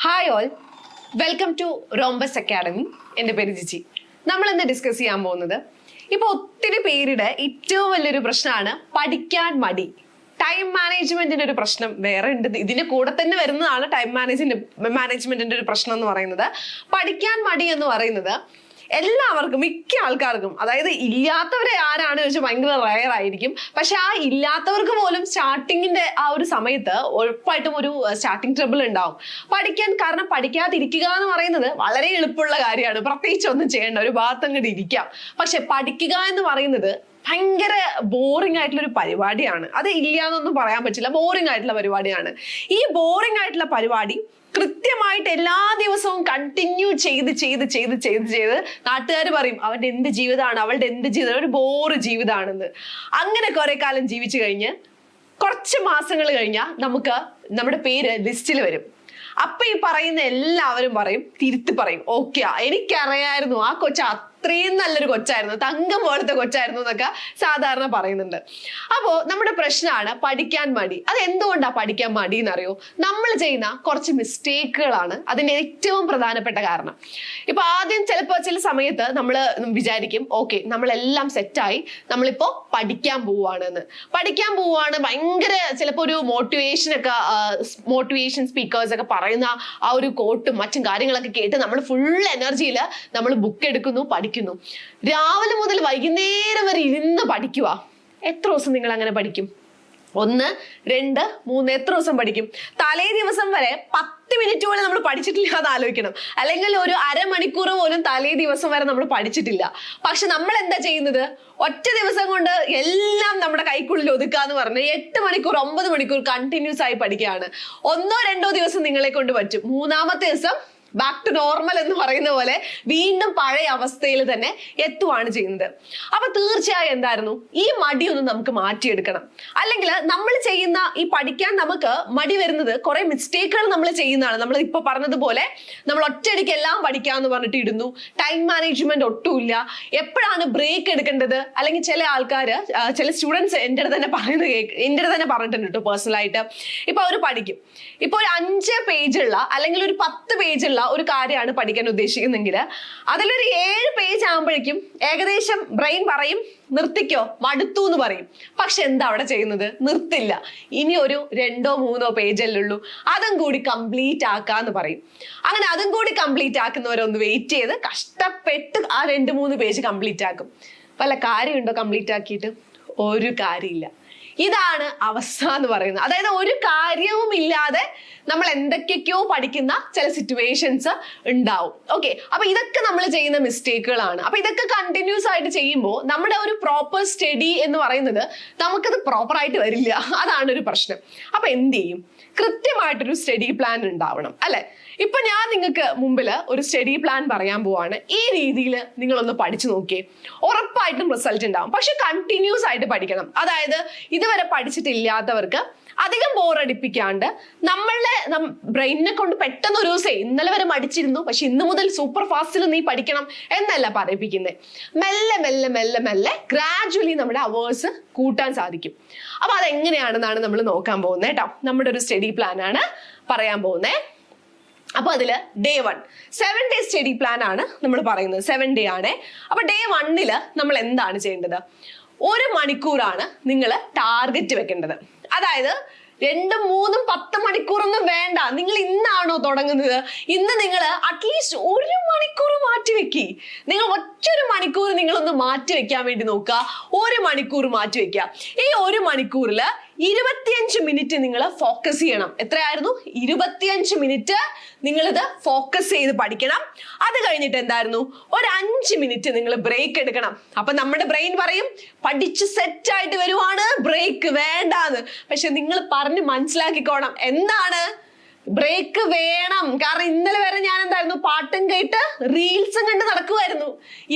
Hi all welcome to rhombus academy എന്റെ പേര് ജിജി. നമ്മൾ ഇന്ന് ഡിസ്കസ് ചെയ്യാൻ പോകുന്നത് ഇപ്പൊ ഒത്തിരി പേരുടെ ഏറ്റവും വലിയൊരു പ്രശ്നമാണ് പഠിക്കാൻ മടി. ടൈം മാനേജ്മെന്റിന്റെ ഒരു പ്രശ്നം വേറെ ഉണ്ട്. ഇതിന്റെ കൂടെ തന്നെ വരുന്നതാണ് ടൈം മാനേജിന്റെ മാനേജ്മെന്റിന്റെ ഒരു പ്രശ്നം എന്ന് പറയുന്നത്. പഠിക്കാൻ മടി എന്ന് പറയുന്നത് എല്ലാവർക്കും മിക്ക ആൾക്കാർക്കും അതായത് ഇല്ലാത്തവരെ ആരാണ് വെച്ചാൽ ഭയങ്കര റയർ ആയിരിക്കും. പക്ഷെ ആ ഇല്ലാത്തവർക്ക് പോലും സ്റ്റാർട്ടിങ്ങിന്റെ ആ ഒരു സമയത്ത് ഉറപ്പായിട്ടും ഒരു സ്റ്റാർട്ടിങ് ട്രബിൾ ഉണ്ടാവും. പഠിക്കാൻ കാരണം പഠിക്കാതിരിക്കുക എന്ന് പറയുന്നത് വളരെ എളുപ്പമുള്ള കാര്യമാണ്. പ്രത്യേകിച്ച് ഒന്നും ചെയ്യേണ്ട ഒരു ഭാഗത്തങ്ങോട്ട് ഇരിക്കാം. പക്ഷെ പഠിക്കുക എന്ന് പറയുന്നത് ഭയങ്കര ബോറിംഗ് ആയിട്ടുള്ള ഒരു പരിപാടിയാണ്. അത് ഇല്ല എന്നൊന്നും പറയാൻ പറ്റില്ല. ബോറിംഗ് ആയിട്ടുള്ള പരിപാടിയാണ്. ഈ ബോറിംഗ് ആയിട്ടുള്ള പരിപാടി കൃത്യമായിട്ട് എല്ലാ ദിവസവും കണ്ടിന്യൂ ചെയ്ത് ചെയ്ത് ചെയ്ത് ചെയ്ത് ചെയ്ത് നാട്ടുകാർ പറയും അവന്റെ എന്ത് ജീവിതമാണ്? അവളുടെ എന്ത് ജീവിതം? ഒരു ബോറ് ജീവിതമാണെന്ന്. അങ്ങനെ കുറെ കാലം ജീവിച്ചു കഴിഞ്ഞ് കുറച്ച് മാസങ്ങൾ കഴിഞ്ഞാൽ നമുക്ക് നമ്മുടെ പേര് ലിസ്റ്റിൽ വരും. അപ്പൊ ഈ പറയുന്ന എല്ലാവരും പറയും തിരുത്തി പറയും ഓക്കെ എനിക്കറിയായിരുന്നു ആ കൊച്ച അത്രയും നല്ലൊരു കൊച്ചായിരുന്നു തങ്കം പോലത്തെ കൊച്ചായിരുന്നു എന്നൊക്കെ സാധാരണ പറയുന്നുണ്ട്. അപ്പോ നമ്മുടെ പ്രശ്നമാണ് പഠിക്കാൻ മടി. അത് എന്തുകൊണ്ടാ പഠിക്കാൻ മടി എന്നറിയോ നമ്മൾ ചെയ്യുന്ന കുറച്ച് മിസ്റ്റേക്കുകളാണ് അതിന്റെ ഏറ്റവും പ്രധാനപ്പെട്ട കാരണം. ഇപ്പൊ ആദ്യം ചിലപ്പോൾ ചില സമയത്ത് നമ്മൾ വിചാരിക്കും ഓക്കെ നമ്മളെല്ലാം സെറ്റായി നമ്മളിപ്പോ പഠിക്കാൻ പോവാണ് എന്ന് പഠിക്കാൻ പോവാണ് ഭയങ്കര ചിലപ്പോൾ ഒരു മോട്ടിവേഷൻ ഒക്കെ മോട്ടിവേഷൻ സ്പീക്കേഴ്സ് ഒക്കെ പറയുന്ന ആ ഒരു കോട്ടും മറ്റും കാര്യങ്ങളൊക്കെ കേട്ട് നമ്മൾ ഫുൾ എനർജിയിൽ നമ്മൾ ബുക്ക് എടുക്കുന്നു പഠിക്കുന്നു. രാവിലെ മുതൽ വൈകുന്നേരം വരെ ഇരുന്ന് പഠിക്കുക എത്ര ദിവസം നിങ്ങൾ അങ്ങനെ പഠിക്കും? ഒന്ന് രണ്ട് മൂന്ന് എത്ര ദിവസം പഠിക്കും? തലേ ദിവസം വരെ പത്ത് മിനിറ്റ് പോലും നമ്മൾ പഠിച്ചിട്ടില്ല അത് ആലോചിക്കണം. അല്ലെങ്കിൽ ഒരു അരമണിക്കൂർ പോലും തലേ ദിവസം വരെ നമ്മൾ പഠിച്ചിട്ടില്ല. പക്ഷെ നമ്മൾ എന്താ ചെയ്യുന്നത്? ഒറ്റ ദിവസം കൊണ്ട് എല്ലാം നമ്മുടെ കൈക്കുള്ളിൽ ഒതുക്കുക ഒതുക്കാന്ന് പറഞ്ഞ് എട്ട് മണിക്കൂർ ഒമ്പത് മണിക്കൂർ കണ്ടിന്യൂസ് ആയി പഠിക്കുകയാണ്. ഒന്നോ രണ്ടോ ദിവസം നിങ്ങളെ കൊണ്ട് പറ്റും. മൂന്നാമത്തെ ദിവസം ബാക്ക് ടു നോർമൽ എന്ന് പറയുന്ന പോലെ വീണ്ടും പഴയ അവസ്ഥയിൽ തന്നെ എത്തുവാണ് ചെയ്യുന്നത്. അപ്പൊ തീർച്ചയായും എന്തായിരുന്നു? ഈ മടി ഒന്ന് നമുക്ക് മാറ്റിയെടുക്കണം. അല്ലെങ്കിൽ നമ്മൾ ചെയ്യുന്ന ഈ പഠിക്കാൻ നമുക്ക് മടി വരുന്നത് കുറെ മിസ്റ്റേക്കുകൾ നമ്മൾ ചെയ്യുന്നതാണ്. നമ്മൾ ഇപ്പൊ പറഞ്ഞതുപോലെ നമ്മൾ ഒറ്റയടിക്ക് എല്ലാം പഠിക്കാന്ന് പറഞ്ഞിട്ട് ഇടുന്നു. ടൈം മാനേജ്മെന്റ് ഒട്ടുമില്ല. എപ്പോഴാണ് ബ്രേക്ക് എടുക്കേണ്ടത്? അല്ലെങ്കിൽ ചില ആൾക്കാർ ചില സ്റ്റുഡൻസ് എന്റെ അടുത്ത് തന്നെ പറയുന്നത് എന്റെ അടുത്ത് തന്നെ പറഞ്ഞിട്ടുണ്ട് കേട്ടോ പേഴ്സണലായിട്ട് ഇപ്പൊ അവർ പഠിക്കും. ഇപ്പൊ ഒരു അഞ്ച് പേജുള്ള അല്ലെങ്കിൽ ഒരു പത്ത് പേജുള്ള ഒരു കാര്യമാണ് പഠിക്കാൻ ഉദ്ദേശിക്കുന്നെങ്കിൽ അതിലൊരു ഏഴ് പേജ് ആകുമ്പോഴേക്കും ഏകദേശം ബ്രെയിൻ പറയും നിർത്തിക്കോ മടുത്തു എന്ന് പറയും. പക്ഷെ എന്താ അവിടെ ചെയ്യുന്നത്? നിർത്തില്ല. ഇനി ഒരു രണ്ടോ മൂന്നോ പേജല്ലേ ഉള്ളൂ. അതും കൂടി കംപ്ലീറ്റ് ആക്കാന്ന് പറയും. അങ്ങനെ അതും കൂടി കംപ്ലീറ്റ് ആക്കുന്നവരൊന്ന് വെയിറ്റ് ചെയ്ത് കഷ്ടപ്പെട്ട് ആ രണ്ട് മൂന്ന് പേജ് കംപ്ലീറ്റ് ആക്കും. വല്ല കാര്യമുണ്ടോ കംപ്ലീറ്റ് ആക്കിയിട്ട്? ഒരു കാര്യമില്ല. ഇതാണ് അവസ്ഥ എന്ന് പറയുന്നത്. അതായത് ഒരു കാര്യവും ഇല്ലാതെ നമ്മൾ എന്തൊക്കെയൊക്കെയോ പഠിക്കുന്ന ചില സിറ്റുവേഷൻസ് ഉണ്ടാവും. ഓക്കെ അപ്പൊ ഇതൊക്കെ നമ്മൾ ചെയ്യുന്ന മിസ്റ്റേക്കുകളാണ് അപ്പൊ ഇതൊക്കെ കണ്ടിന്യൂസ് ആയിട്ട് ചെയ്യുമ്പോൾ നമ്മുടെ ഒരു പ്രോപ്പർ സ്റ്റഡി എന്ന് പറയുന്നത് നമുക്കത് പ്രോപ്പർ ആയിട്ട് വരില്ല. അതാണ് ഒരു പ്രശ്നം. അപ്പൊ എന്ത് ചെയ്യും? കൃത്യമായിട്ടൊരു സ്റ്റഡി പ്ലാൻ ഉണ്ടാവണം. അല്ലെ? ഇപ്പൊ ഞാൻ നിങ്ങൾക്ക് മുമ്പിൽ ഒരു സ്റ്റഡി പ്ലാൻ പറയാൻ പോവാണ്. ഈ രീതിയിൽ നിങ്ങളൊന്ന് പഠിച്ചു നോക്കിയേ. ഉറപ്പായിട്ടും റിസൾട്ട് ഉണ്ടാവും. പക്ഷെ കണ്ടിന്യൂസ് ആയിട്ട് പഠിക്കണം. അതായത് ഇതുവരെ പഠിച്ചിട്ടില്ലാത്തവർക്ക് അധികം ബോറടിപ്പിക്കാണ്ട് നമ്മളുടെ ബ്രെയിനിനെ കൊണ്ട് പെട്ടെന്ന് ഒരു ദിവസം ഇന്നലെ വരെ മടിച്ചിരുന്നു പക്ഷെ ഇന്ന് മുതൽ സൂപ്പർ ഫാസ്റ്റിൽ നീ പഠിക്കണം എന്നല്ല പറയിപ്പിക്കുന്നത് മെല്ലെ മെല്ലെ മെല്ലെ മെല്ലെ ഗ്രാജുവലി നമ്മുടെ അവേഴ്സ് കൂട്ടാൻ സാധിക്കും. അപ്പൊ അതെങ്ങനെയാണെന്നാണ് നമ്മൾ നോക്കാൻ പോകുന്നത് കേട്ടോ നമ്മുടെ ഒരു സ്റ്റഡി പ്ലാൻ ആണ് പറയാൻ പോകുന്നത് അപ്പൊ അതിൽ day one seven day study plan ആണ് നമ്മൾ പറയുന്നത്. സെവൻ ഡേ ആണ്. അപ്പൊ ഡേ വണ്ണിൽ നമ്മൾ എന്താണ് ചെയ്യേണ്ടത്? ഒരു മണിക്കൂറാണ് നിങ്ങൾ ടാർഗറ്റ് വെക്കേണ്ടത്. അതായത് രണ്ടും മൂന്നും പത്ത് മണിക്കൂറൊന്നും വേണ്ട. നിങ്ങൾ ഇന്നാണോ തുടങ്ങുന്നത്? ഇന്ന് നിങ്ങൾ അറ്റ്ലീസ്റ്റ് ഒരു മണിക്കൂർ മാറ്റി വെക്കി. നിങ്ങൾ ഒറ്റൊരു മണിക്കൂർ നിങ്ങളൊന്ന് മാറ്റി വെക്കാൻ വേണ്ടി നോക്കുക. ഒരു മണിക്കൂർ മാറ്റി വെക്കുക. ഈ ഒരു മണിക്കൂറിൽ ഇരുപത്തിയഞ്ച് മിനിറ്റ് നിങ്ങൾ ഫോക്കസ് ചെയ്യണം. എത്രയായിരുന്നു? ഇരുപത്തിയഞ്ച് മിനിറ്റ് നിങ്ങളിത് ഫോക്കസ് ചെയ്ത് പഠിക്കണം. അത് കഴിഞ്ഞിട്ട് എന്തായിരുന്നു? ഒരു അഞ്ച് മിനിറ്റ് നിങ്ങൾ ബ്രേക്ക് എടുക്കണം. അപ്പൊ നമ്മുടെ ബ്രെയിൻ പറയും പഠിച്ച് സെറ്റ് ആയിട്ട് വരുവാണ് ബ്രേക്ക് വേണ്ടാന്ന്. പക്ഷെ നിങ്ങൾ പറഞ്ഞ് മനസ്സിലാക്കിക്കോണം. എന്താണ്? ബ്രേക്ക് വേണം. കാരണം ഇന്നലെ വരെ ഞാൻ എന്തായിരുന്നു പാട്ടും കേട്ട് റീൽസും കണ്ട് നടക്കുമായിരുന്നു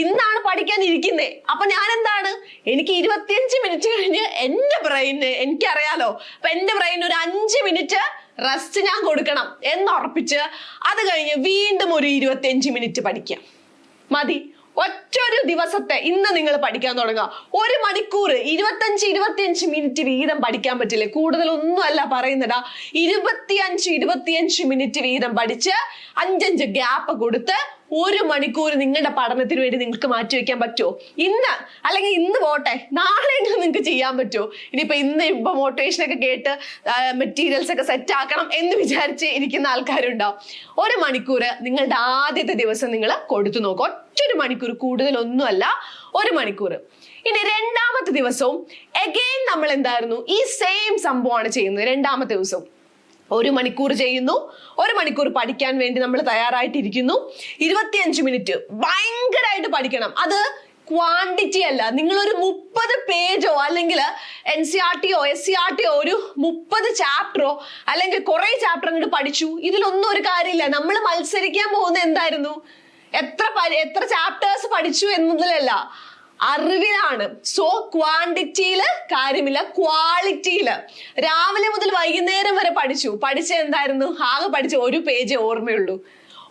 ഇന്നാണ് പഠിക്കാൻ ഇരിക്കുന്നേ. അപ്പൊ ഞാൻ എന്താണ് എനിക്ക് ഇരുപത്തിയഞ്ച് മിനിറ്റ് കഴിഞ്ഞ് എന്റെ ബ്രെയിന് എനിക്കറിയാലോ. അപ്പൊ എന്റെ ബ്രെയിൻ ഒരു അഞ്ച് മിനിറ്റ് റെസ്റ്റ് ഞാൻ കൊടുക്കണം എന്ന് ഉറപ്പിച്ച് അത് കഴിഞ്ഞ് വീണ്ടും ഒരു ഇരുപത്തിയഞ്ച് മിനിറ്റ് പഠിക്കാം. മതി. ഒറ്റൊരു ദിവസത്തെ ഇന്ന് നിങ്ങൾ പഠിക്കാൻ തുടങ്ങുക. ഒരു മണിക്കൂർ ഇരുപത്തഞ്ച് ഇരുപത്തിയഞ്ച് മിനിറ്റ് വീതം പഠിക്കാൻ പറ്റില്ലേ? കൂടുതലൊന്നും അല്ല പറയുന്നടാ ഇരുപത്തിയഞ്ച് ഇരുപത്തിയഞ്ച് മിനിറ്റ് വീതം പഠിച്ച് അഞ്ചഞ്ച് ഗ്യാപ്പ് കൊടുത്ത് ഒരു മണിക്കൂർ നിങ്ങളുടെ പഠനത്തിന് വേണ്ടി നിങ്ങൾക്ക് മാറ്റി വെക്കാൻ പറ്റുമോ ഇന്ന് അല്ലെങ്കിൽ ഇന്ന് പോട്ടെ നാളെയെങ്കിലും നിങ്ങൾക്ക് ചെയ്യാൻ പറ്റുമോ ഇനിയിപ്പോ ഇന്ന് ഇപ്പൊ മോട്ടിവേഷൻ ഒക്കെ കേട്ട് മെറ്റീരിയൽസ് ഒക്കെ സെറ്റ് ആക്കണം എന്ന് വിചാരിച്ച് ഇരിക്കുന്ന ആൾക്കാരുണ്ടാവും. ഒരു മണിക്കൂർ നിങ്ങളുടെ ആദ്യത്തെ ദിവസം നിങ്ങൾ കൊടുത്തു നോക്കും. ഒറ്റൊരു മണിക്കൂർ കൂടുതലൊന്നുമല്ല ഒരു മണിക്കൂർ. ഇനി രണ്ടാമത്തെ ദിവസവും എഗെയിൻ നമ്മൾ എന്തായിരുന്നു? ഈ സെയിം സംഭവമാണ് ചെയ്യുന്നത്. രണ്ടാമത്തെ ദിവസവും. ഒരു മണിക്കൂർ ചെയ്യുന്നു. ഒരു മണിക്കൂർ പഠിക്കാൻ വേണ്ടി നമ്മൾ തയ്യാറായിട്ടിരിക്കുന്നു. ഇരുപത്തിയഞ്ച് മിനിറ്റ് ഭയങ്കരമായിട്ട് പഠിക്കണം. അത് ക്വാണ്ടിറ്റി അല്ല. നിങ്ങളൊരു മുപ്പത് പേജോ അല്ലെങ്കിൽ എൻ സി ആർ ടിയോ എസ് സി ആർ ടിയോ ഒരു മുപ്പത് ചാപ്റ്ററോ അല്ലെങ്കിൽ കുറെ ചാപ്റ്റർ അങ്ങോട്ട് പഠിച്ചു. ഇതിലൊന്നും ഒരു കാര്യമില്ല. നമ്മൾ മത്സരിക്കാൻ പോകുന്ന എന്തായിരുന്നു? എത്ര എത്ര ചാപ്റ്റേഴ്സ് പഠിച്ചു എന്നതിലല്ല അറിവിലാണ്. സോ ക്വാണ്ടിറ്റിയിൽ കാര്യമില്ല ക്വാളിറ്റിയിൽ രാവിലെ മുതൽ വൈകുന്നേരം വരെ പഠിച്ചു. പഠിച്ച എന്തായിരുന്നു? ആകെ പഠിച്ച ഒരു പേജ് ഓർമ്മയുള്ളൂ.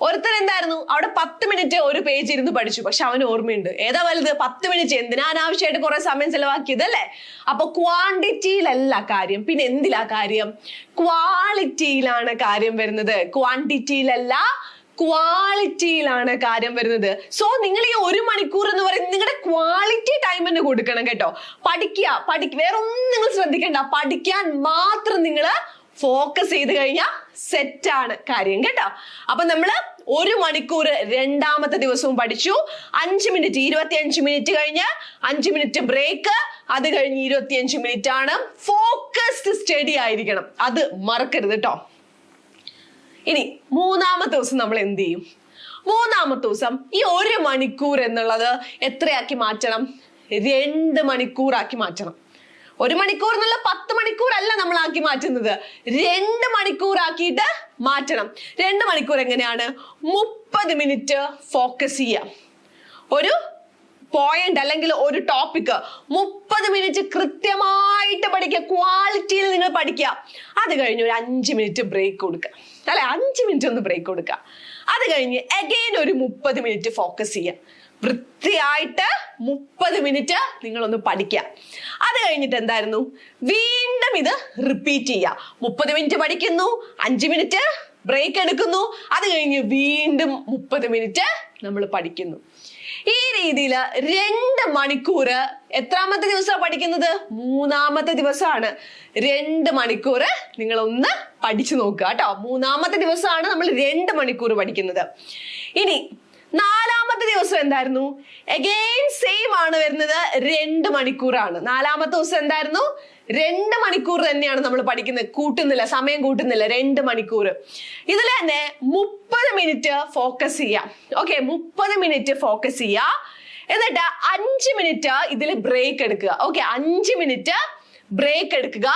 ഒരുത്തൻ എന്തായിരുന്നു? അവിടെ പത്ത് മിനിറ്റ് ഒരു പേജ് ഇരുന്ന് പഠിച്ചു. പക്ഷെ അവന് ഓർമ്മയുണ്ട്. ഏതാ വലുത്? പത്ത് മിനിറ്റ് എന്തിനാ അനാവശ്യമായിട്ട് കുറെ സമയം ചെലവാക്കിയത് അല്ലേ? അപ്പൊ ക്വാണ്ടിറ്റിയിലല്ല കാര്യം. പിന്നെ എന്തിലാ കാര്യം? ക്വാളിറ്റിയിലാണ് കാര്യം വരുന്നത്. ക്വാണ്ടിറ്റിയിലല്ല ക്വാളിറ്റിയിലാണ് കാര്യം വരുന്നത്. സോ നിങ്ങൾ ഈ ഒരു മണിക്കൂർ എന്ന് തന്നെ കൊടുക്കണം കേട്ടോ. പഠിക്കുക പഠിക്ക. വേറെ ഒന്നും നിങ്ങൾ ശ്രദ്ധിക്കണ്ട. പഠിക്കാൻ മാത്രം നിങ്ങൾ ഫോക്കസ് ചെയ്ത് കഴിഞ്ഞാൽ സെറ്റാണ് കാര്യം കേട്ടോ. അപ്പൊ നമ്മൾ ഒരു മണിക്കൂർ രണ്ടാമത്തെ ദിവസവും പഠിച്ചു. അഞ്ച് മിനിറ്റ് ഇരുപത്തി അഞ്ച് മിനിറ്റ് കഴിഞ്ഞ് അഞ്ച് മിനിറ്റ് ബ്രേക്ക് അത് കഴിഞ്ഞ് ഇരുപത്തിയഞ്ച് മിനിറ്റ് ആണ് ഫോക്കസ്ഡ് സ്റ്റഡി ആയിരിക്കണം. അത് മറക്കരുത് കേട്ടോ. ഇനി മൂന്നാമത്തെ ദിവസം നമ്മൾ എന്ത് ചെയ്യും? മൂന്നാമത്തെ ദിവസം ഈ ഒരു മണിക്കൂർ എന്നുള്ളത് എത്രയാക്കി മാറ്റണം? രണ്ട് മണിക്കൂറാക്കി മാറ്റണം. ഒരു മണിക്കൂർ എന്നുള്ള പത്ത് മണിക്കൂർ അല്ല നമ്മൾ ആക്കി മാറ്റുന്നത്. രണ്ട് മണിക്കൂറാക്കിയിട്ട് മാറ്റണം. രണ്ട് മണിക്കൂർ എങ്ങനെയാണ്? മുപ്പത് മിനിറ്റ് ഫോക്കസ് ചെയ്യാം. ഒരു പോയിന്റ് അല്ലെങ്കിൽ ഒരു ടോപ്പിക് മുപ്പത് മിനിറ്റ് കൃത്യമായിട്ട് പഠിക്കുക. ക്വാളിറ്റിയിൽ നിങ്ങൾ പഠിക്കുക. അത് കഴിഞ്ഞ് ഒരു അഞ്ച് മിനിറ്റ് ബ്രേക്ക് കൊടുക്കുക. അല്ലെ? അഞ്ച് മിനിറ്റ് ഒന്ന് ബ്രേക്ക് കൊടുക്കുക. അത് കഴിഞ്ഞ് അഗെയിൻ ഒരു മുപ്പത് മിനിറ്റ് ഫോക്കസ് ചെയ്യുക വൃത്തിയായിട്ട് മുപ്പത് മിനിറ്റ് നിങ്ങളൊന്ന് പഠിക്കുക അത് കഴിഞ്ഞിട്ട് എന്തായിരുന്നു? വീണ്ടും ഇത് റിപ്പീറ്റ് ചെയ്യുക മുപ്പത് മിനിറ്റ് പഠിക്കുന്നു അഞ്ച് മിനിറ്റ് ബ്രേക്ക് എടുക്കുന്നു. അത് കഴിഞ്ഞ് വീണ്ടും മുപ്പത് മിനിറ്റ് നമ്മൾ പഠിക്കുന്നു. ഈ രീതിയിൽ രണ്ട് മണിക്കൂർ എത്രാമത്തെ ദിവസമാണ് പഠിക്കുന്നത്? മൂന്നാമത്തെ ദിവസമാണ് രണ്ട് മണിക്കൂർ നിങ്ങൾ ഒന്ന് പഠിച്ചു നോക്കുക കേട്ടോ. മൂന്നാമത്തെ ദിവസമാണ് നമ്മൾ രണ്ട് മണിക്കൂർ പഠിക്കുന്നത്. ഇനി നാലാമത്തെ ദിവസം എന്തായിരുന്നു? അഗെയിൻ സെയിം ആണ് വരുന്നത്. രണ്ട് മണിക്കൂറാണ്. നാലാമത്തെ ദിവസം എന്തായിരുന്നു? രണ്ട് മണിക്കൂർ തന്നെയാണ് നമ്മൾ പഠിക്കുന്നത്. കൂട്ടുന്നില്ല സമയം കൂട്ടുന്നില്ല. രണ്ട് മണിക്കൂർ. ഇതിൽ തന്നെ മുപ്പത് മിനിറ്റ് ഫോക്കസ് ചെയ്യാം. ഓക്കെ മുപ്പത് മിനിറ്റ് ഫോക്കസ് ചെയ്യാം. എന്നിട്ട് അഞ്ച് മിനിറ്റ് ഇതിൽ ബ്രേക്ക് എടുക്കുക. ഓക്കെ അഞ്ച് മിനിറ്റ് ബ്രേക്ക് എടുക്കുക.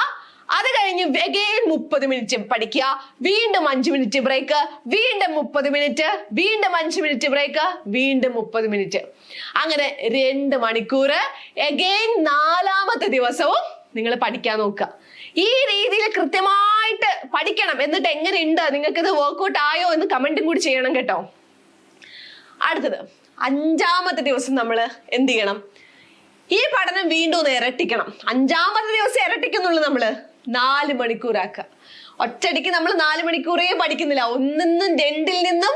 അത് കഴിഞ്ഞ് വെഗെയിൻ മുപ്പത് മിനിറ്റ് പഠിക്കുക. വീണ്ടും അഞ്ച് മിനിറ്റ് ബ്രേക്ക് വീണ്ടും മുപ്പത് മിനിറ്റ് വീണ്ടും അഞ്ച് മിനിറ്റ് ബ്രേക്ക് വീണ്ടും മുപ്പത് മിനിറ്റ് അങ്ങനെ രണ്ട് മണിക്കൂർ. എഗെയിൻ നാലാമത്തെ ദിവസവും നിങ്ങൾ പഠിക്കാൻ നോക്കുക. ഈ രീതിയിൽ കൃത്യമായിട്ട് പഠിക്കണം. എന്നിട്ട് എങ്ങനെയുണ്ട്? നിങ്ങൾക്ക് ഇത് വർക്ക്ഔട്ട് ആയോ എന്ന് കമന്റും കൂടി ചെയ്യണം കേട്ടോ. അടുത്തത്. അഞ്ചാമത്തെ ദിവസം നമ്മൾ എന്ത് ചെയ്യണം? ഈ പഠനം വീണ്ടും ഒന്ന് ഇരട്ടിക്കണം. അഞ്ചാമത്തെ ദിവസം ഇരട്ടിക്കുന്നുള്ളൂ നമ്മൾ നാല് മണിക്കൂറാക്കുക ഒറ്റയടിക്ക് നമ്മൾ നാല് മണിക്കൂറേ പഠിക്കുന്നില്ല. ഒന്നിന്നും രണ്ടിൽ നിന്നും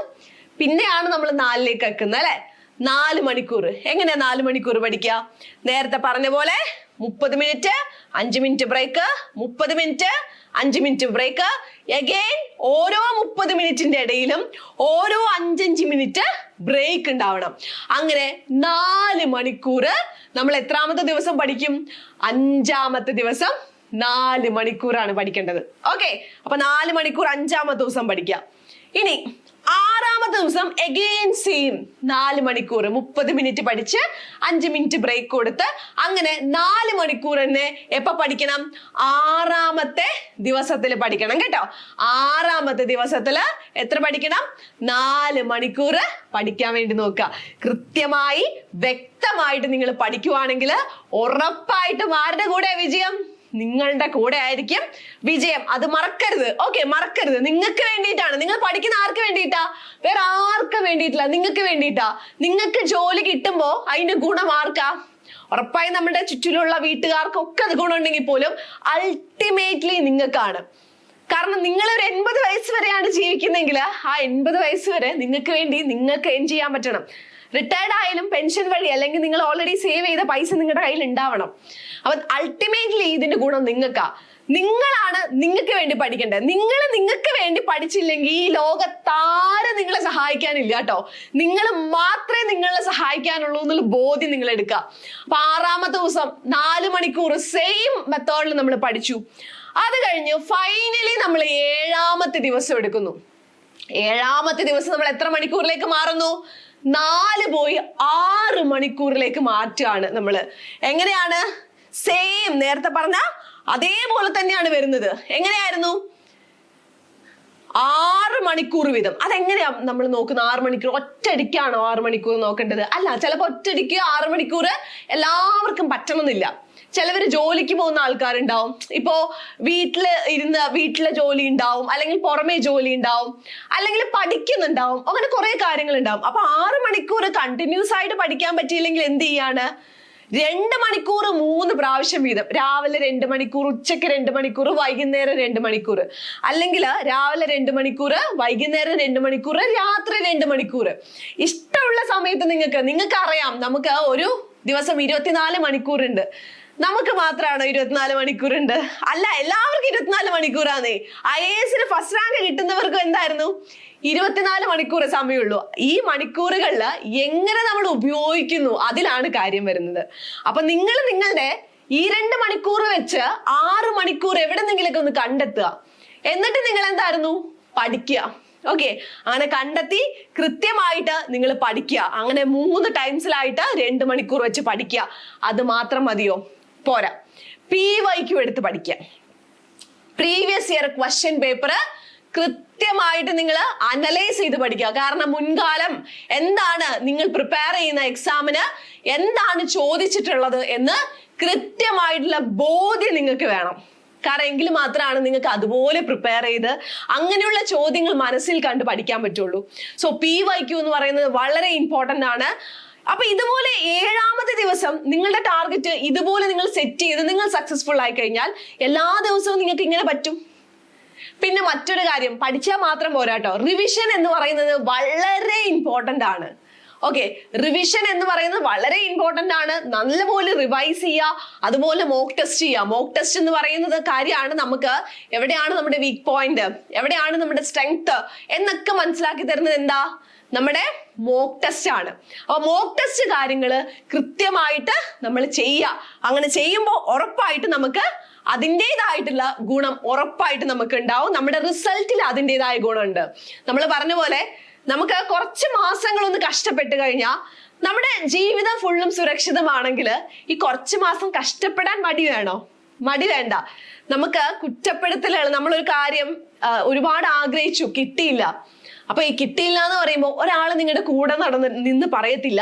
പിന്നെയാണ് നമ്മൾ നാലിലേക്ക് ആക്കുന്നത് അല്ലെ? നാല് മണിക്കൂർ. എങ്ങനെയാ നാല് മണിക്കൂർ പഠിക്കുക നേരത്തെ പറഞ്ഞ പോലെ മുപ്പത് മിനിറ്റ് അഞ്ച് മിനിറ്റ് ബ്രേക്ക് മുപ്പത് മിനിറ്റ് അഞ്ച് മിനിറ്റ് ബ്രേക്ക് എഗെയിൻ ഓരോ മുപ്പത് മിനിറ്റിന്റെ ഇടയിലും ഓരോ അഞ്ചഞ്ച് മിനിറ്റ് ബ്രേക്ക് ഉണ്ടാവണം. അങ്ങനെ നാല് മണിക്കൂർ നമ്മൾ എത്രാമത്തെ ദിവസം പഠിക്കും? അഞ്ചാമത്തെ ദിവസം നാല് മണിക്കൂറാണ് പഠിക്കേണ്ടത്. ഓക്കെ അപ്പൊ നാല് മണിക്കൂർ അഞ്ചാമത്തെ ദിവസം പഠിക്കാം. ഇനി ആറാമത്തെ ദിവസം എഗെയിൻ സെയിം നാല് മണിക്കൂർ മുപ്പത് മിനിറ്റ് പഠിച്ച് അഞ്ച് മിനിറ്റ് ബ്രേക്ക് കൊടുത്ത് അങ്ങനെ നാല് മണിക്കൂർ തന്നെ എപ്പോൾ പഠിക്കണം? ആറാമത്തെ ദിവസത്തിൽ പഠിക്കണം കേട്ടോ. ആറാമത്തെ ദിവസത്തിൽ എത്ര പഠിക്കണം? നാല് മണിക്കൂർ പഠിക്കാൻ വേണ്ടി നോക്കുക കൃത്യമായി വ്യക്തമായിട്ട് നിങ്ങൾ പഠിക്കുവാണെങ്കിൽ ഉറപ്പായിട്ടും ആരുടെ കൂടെ വിജയം? നിങ്ങളുടെ കൂടെ ആയിരിക്കും വിജയം. അത് മറക്കരുത്. ഓക്കെ മറക്കരുത്. നിങ്ങൾക്ക് വേണ്ടിയിട്ടാണ്. നിങ്ങൾ പഠിക്കുന്ന ആർക്ക് വേണ്ടിയിട്ടാ? വേറെ ആർക്കും വേണ്ടിയിട്ടില്ല. നിങ്ങൾക്ക് വേണ്ടിയിട്ടാ. നിങ്ങൾക്ക് ജോലി കിട്ടുമ്പോൾ അതിന്റെ ഗുണം ആർക്കാ? ഉറപ്പായും നമ്മുടെ ചുറ്റിലുള്ള വീട്ടുകാർക്കൊക്കെ അത് ഗുണമുണ്ടെങ്കിൽ പോലും അൾട്ടിമേറ്റ്ലി നിങ്ങൾക്കാണ്. കാരണം നിങ്ങൾ ഒരു എൺപത് വയസ്സ് വരെയാണ് ജീവിക്കുന്നതെങ്കിൽ ആ എൺപത് വയസ്സ് വരെ നിങ്ങൾക്ക് വേണ്ടി നിങ്ങൾക്ക് എൻ ചെയ്യാൻ പറ്റണം. റിട്ടയർഡ് ആയാലും പെൻഷൻ വഴി അല്ലെങ്കിൽ നിങ്ങൾ ഓൾറെഡി സേവ് ചെയ്ത പൈസ നിങ്ങളുടെ കയ്യിൽ ഉണ്ടാവണം. അപ്പൊ അൾട്ടിമേറ്റ്ലി ഇതിന്റെ ഗുണം നിങ്ങൾക്കാ. നിങ്ങളാണ് നിങ്ങൾക്ക് വേണ്ടി പഠിക്കേണ്ടത്. നിങ്ങൾ നിങ്ങൾക്ക് വേണ്ടി പഠിച്ചില്ലെങ്കിൽ ഈ ലോകത്താരും നിങ്ങളെ സഹായിക്കാനില്ല കേട്ടോ. നിങ്ങൾ മാത്രമേ നിങ്ങളെ സഹായിക്കാനുള്ളൂ എന്നുള്ള ബോധ്യം നിങ്ങൾ എടുക്കുക അപ്പൊ ആറാമത്തെ ദിവസം നാല് മണിക്കൂർ സെയിം മെത്തേഡിൽ നമ്മൾ പഠിച്ചു. അത് കഴിഞ്ഞ് ഫൈനലി നമ്മൾ ഏഴാമത്തെ ദിവസം എടുക്കുന്നു. ഏഴാമത്തെ ദിവസം നമ്മൾ എത്ര മണിക്കൂറിലേക്ക് മാറുന്നു? നാല് പോയി ആറ് മണിക്കൂറിലേക്ക് മാറ്റുകയാണ് നമ്മൾ എങ്ങനെയാണ്? സെയിം നേരത്തെ പറഞ്ഞ അതേപോലെ തന്നെയാണ് വരുന്നത്. എങ്ങനെയായിരുന്നു? ആറ് മണിക്കൂർ വീതം. അതെങ്ങനെയാ നമ്മൾ നോക്കുന്ന ആറ് മണിക്കൂർ? ഒറ്റയടിക്കാണോ ആറ് മണിക്കൂർ നോക്കേണ്ടത്? അല്ല ചിലപ്പോൾ ഒറ്റയടിക്ക് ആറ് മണിക്കൂർ എല്ലാവർക്കും പറ്റണമെന്നില്ല. ചിലവർ ജോലിക്ക് പോകുന്ന ആൾക്കാരുണ്ടാവും. ഇപ്പോ വീട്ടിൽ ഇരുന്ന് വീട്ടിലെ ജോലി ഉണ്ടാവും അല്ലെങ്കിൽ പുറമേ ജോലി ഉണ്ടാവും അല്ലെങ്കിൽ പഠിക്കുന്നുണ്ടാവും അങ്ങനെ കുറെ കാര്യങ്ങൾ ഉണ്ടാവും അപ്പൊ ആറ് മണിക്കൂർ കണ്ടിന്യൂസ് ആയിട്ട് പഠിക്കാൻ പറ്റിയില്ലെങ്കിൽ എന്ത് ചെയ്യാണ്? രണ്ട് മണിക്കൂർ മൂന്ന് പ്രാവശ്യം വീതം. രാവിലെ രണ്ട് മണിക്കൂർ ഉച്ചയ്ക്ക് രണ്ട് മണിക്കൂർ വൈകുന്നേരം രണ്ട് മണിക്കൂർ. അല്ലെങ്കിൽ രാവിലെ രണ്ട് മണിക്കൂർ വൈകുന്നേരം രണ്ട് മണിക്കൂർ രാത്രി രണ്ട് മണിക്കൂർ. ഇഷ്ടമുള്ള സമയത്ത് നിങ്ങൾക്ക് നിങ്ങൾക്ക് അറിയാം നമുക്ക് ഒരു ദിവസം ഇരുപത്തിനാല് മണിക്കൂറുണ്ട്. നമുക്ക് മാത്രമാണോ ഇരുപത്തിനാല് മണിക്കൂറുണ്ട്? അല്ല എല്ലാവർക്കും ഇരുപത്തിനാല് മണിക്കൂറാന്നേ. ഐ എ എസിന് ഫസ്റ്റ് റാങ്ക് കിട്ടുന്നവർക്കും എന്തായിരുന്നു? ഇരുപത്തിനാല് മണിക്കൂർ സമയമുള്ളൂ. ഈ മണിക്കൂറുകളിൽ എങ്ങനെ നമ്മൾ ഉപയോഗിക്കുന്നു അതിലാണ് കാര്യം വരുന്നത്. അപ്പൊ നിങ്ങൾ നിങ്ങളുടെ ഈ രണ്ട് മണിക്കൂർ വെച്ച് ആറ് മണിക്കൂർ എവിടെന്നെങ്കിലൊക്കെ ഒന്ന് കണ്ടെത്തുക. എന്നിട്ട് നിങ്ങൾ എന്തായിരുന്നു? പഠിക്കുക. ഓക്കെ. അങ്ങനെ കണ്ടെത്തി കൃത്യമായിട്ട് നിങ്ങൾ പഠിക്കുക. അങ്ങനെ മൂന്ന് ടൈംസിലായിട്ട് രണ്ട് മണിക്കൂർ വെച്ച് പഠിക്കുക. അത് മാത്രം മതിയോ? പോരാ. പി വൈക്കും എടുത്ത് പഠിക്കുക പ്രീവിയസ് ഇയർ ക്വസ്റ്റ്യൻ പേപ്പർ കൃത്യമായിട്ട് നിങ്ങൾ അനലൈസ് ചെയ്ത് പഠിക്കുക കാരണം മുൻകാലം എന്താണ് നിങ്ങൾ പ്രിപ്പയർ ചെയ്യുന്ന എക്സാമിന് എന്താണ് ചോദിച്ചിട്ടുള്ളത് എന്ന് കൃത്യമായിട്ടുള്ള ബോധ്യം നിങ്ങൾക്ക് വേണം. കാരണം എങ്കിൽ മാത്രമാണ് നിങ്ങൾക്ക് അതുപോലെ പ്രിപ്പയർ ചെയ്ത് അങ്ങനെയുള്ള ചോദ്യങ്ങൾ മനസ്സിൽ കണ്ട് പഠിക്കാൻ പറ്റുള്ളൂ. സോ പി വൈ ക്യു എന്ന് പറയുന്നത് വളരെ ഇമ്പോർട്ടന്റ് ആണ്. അപ്പൊ ഇതുപോലെ ഏഴാമത്തെ ദിവസം നിങ്ങളുടെ ടാർഗറ്റ് ഇതുപോലെ നിങ്ങൾ സെറ്റ് ചെയ്ത് നിങ്ങൾ സക്സസ്ഫുൾ ആയി കഴിഞ്ഞാൽ എല്ലാ ദിവസവും നിങ്ങൾക്ക് ഇങ്ങനെ പറ്റും. പിന്നെ മറ്റൊരു കാര്യം പഠിച്ചാൽ മാത്രം പോരാട്ടോ റിവിഷൻ എന്ന് പറയുന്നത് വളരെ ഇമ്പോർട്ടന്റ് ആണ്. ഓക്കെ റിവിഷൻ എന്ന് പറയുന്നത് വളരെ ഇമ്പോർട്ടന്റ് ആണ്. നല്ലപോലെ റിവൈസ് ചെയ്യുക അതുപോലെ മോക്ക് ടെസ്റ്റ് ചെയ്യുക. മോക്ക് ടെസ്റ്റ് എന്ന് പറയുന്നത് കാര്യമാണ് നമുക്ക് എവിടെയാണ് നമ്മുടെ വീക്ക് പോയിന്റ് എവിടെയാണ് നമ്മുടെ സ്ട്രെങ്ത് എന്നൊക്കെ മനസ്സിലാക്കി തരുന്നത് എന്താ? നമ്മുടെ മോക്ക് ടെസ്റ്റ് ആണ്. അപ്പൊ മോക്ക് ടെസ്റ്റ് കാര്യങ്ങൾ കൃത്യമായിട്ട് നമ്മൾ ചെയ്യുക അങ്ങനെ ചെയ്യുമ്പോൾ ഉറപ്പായിട്ട് നമുക്ക് അതിന്റെതായിട്ടുള്ള ഗുണം ഉറപ്പായിട്ട് നമുക്ക് ഉണ്ടാവും. നമ്മുടെ റിസൾട്ടിൽ അതിന്റെതായ ഗുണമുണ്ട്. നമ്മൾ പറഞ്ഞ പോലെ നമുക്ക് കുറച്ച് മാസങ്ങളൊന്ന് കഷ്ടപ്പെട്ട് കഴിഞ്ഞാൽ നമ്മുടെ ജീവിതം ഫുള്ളും സുരക്ഷിതമാണെങ്കിൽ ഈ കുറച്ച് മാസം കഷ്ടപ്പെടാൻ മടി വേണോ? മടി വേണ്ട. നമുക്ക് കുറ്റപ്പെടുത്തലുകൾ നമ്മളൊരു കാര്യം ഒരുപാട് ആഗ്രഹിച്ചു കിട്ടിയില്ല. അപ്പൊ ഈ കിട്ടിയില്ല എന്ന് പറയുമ്പോൾ ഒരാൾ നിങ്ങളുടെ കൂടെ നടന്ന് നിന്ന് പറയത്തില്ല.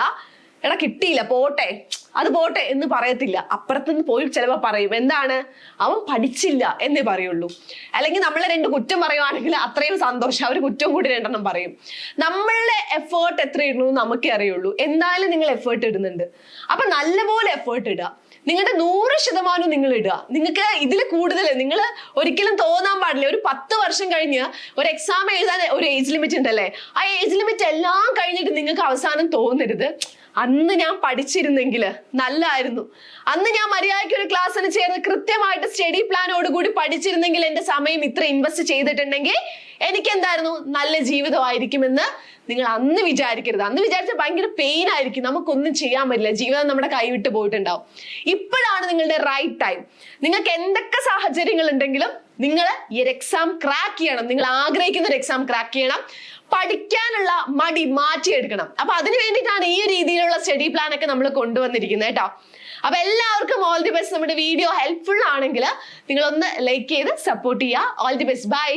എടാ കിട്ടിയില്ല പോട്ടെ. അത് പോട്ടെ എന്ന് പറയത്തില്ല. അപ്പുറത്തുനിന്ന് പോയി ചിലപ്പോൾ പറയും. എന്താണ്? അവൻ പഠിച്ചില്ല എന്നേ പറയുള്ളൂ. അല്ലെങ്കിൽ നമ്മളെ രണ്ട് കുറ്റം പറയുവാണെങ്കിൽ അത്രയും സന്തോഷം. അവർ കുറ്റം കൂടി രണ്ടെണ്ണം പറയും. നമ്മളുടെ എഫേർട്ട് എത്ര ഇടണമെന്ന് നമുക്കേ അറിയുള്ളൂ. എന്തായാലും നിങ്ങൾ എഫേർട്ട് ഇടുന്നുണ്ട്. അപ്പൊ നല്ലപോലെ എഫേർട്ട് ഇടുക. നിങ്ങളുടെ നൂറ് ശതമാനം നിങ്ങൾ ഇടുക. നിങ്ങൾക്ക് ഇതിൽ കൂടുതൽ നിങ്ങൾ ഒരിക്കലും തോന്നാൻ പാടില്ല. ഒരു പത്ത് വർഷം കഴിഞ്ഞ് ഒരു എക്സാം എഴുതാൻ ഒരു ഏജ് ലിമിറ്റ് ഉണ്ടല്ലേ? ആ ഏജ് ലിമിറ്റ് എല്ലാം കഴിഞ്ഞിട്ട് നിങ്ങൾക്ക് അവസാനം തോന്നരുത്. അന്ന് ഞാൻ പഠിച്ചിരുന്നെങ്കിൽ നല്ലായിരുന്നു. അന്ന് ഞാൻ മര്യാദയ്ക്ക് ഒരു ക്ലാസ്സിന് ചേർന്ന് കൃത്യമായിട്ട് സ്റ്റഡി പ്ലാനോട് കൂടി പഠിച്ചിരുന്നെങ്കിൽ എന്റെ സമയം ഇത്ര ഇൻവെസ്റ്റ് ചെയ്തിട്ടുണ്ടെങ്കിൽ എനിക്ക് എന്തായിരുന്നു നല്ല ജീവിതമായിരിക്കുമെന്ന് നിങ്ങൾ അന്ന് വിചാരിക്കരുത്. അന്ന് വിചാരിച്ച ഭയങ്കര പെയിൻ ആയിരിക്കും. നമുക്കൊന്നും ചെയ്യാൻ പറ്റില്ല. ജീവിതം നമ്മുടെ കൈവിട്ട് പോയിട്ടുണ്ടാവും. ഇപ്പോഴാണ് നിങ്ങളുടെ റൈറ്റ് ടൈം നിങ്ങൾക്ക് എന്തൊക്കെ സാഹചര്യങ്ങൾ ഉണ്ടെങ്കിലും നിങ്ങൾ ഈ ഒരു എക്സാം ക്രാക്ക് ചെയ്യണം. നിങ്ങൾ ആഗ്രഹിക്കുന്ന ഒരു എക്സാം ക്രാക്ക് ചെയ്യണം. പഠിക്കാനുള്ള മടി മാറ്റിയെടുക്കണം. അപ്പൊ അതിന് വേണ്ടിയിട്ടാണ് ഈ രീതിയിലുള്ള സ്റ്റഡി പ്ലാൻ ഒക്കെ നമ്മൾ കൊണ്ടുവന്നിരിക്കുന്നത് കേട്ടോ. അപ്പൊ എല്ലാവർക്കും ഓൾ ദി ബെസ്റ്റ് നമ്മുടെ വീഡിയോ ഹെൽപ്ഫുൾ ആണെങ്കിൽ നിങ്ങളൊന്ന് ലൈക്ക് ചെയ്ത് സപ്പോർട്ട് ചെയ്യുക. All the best bye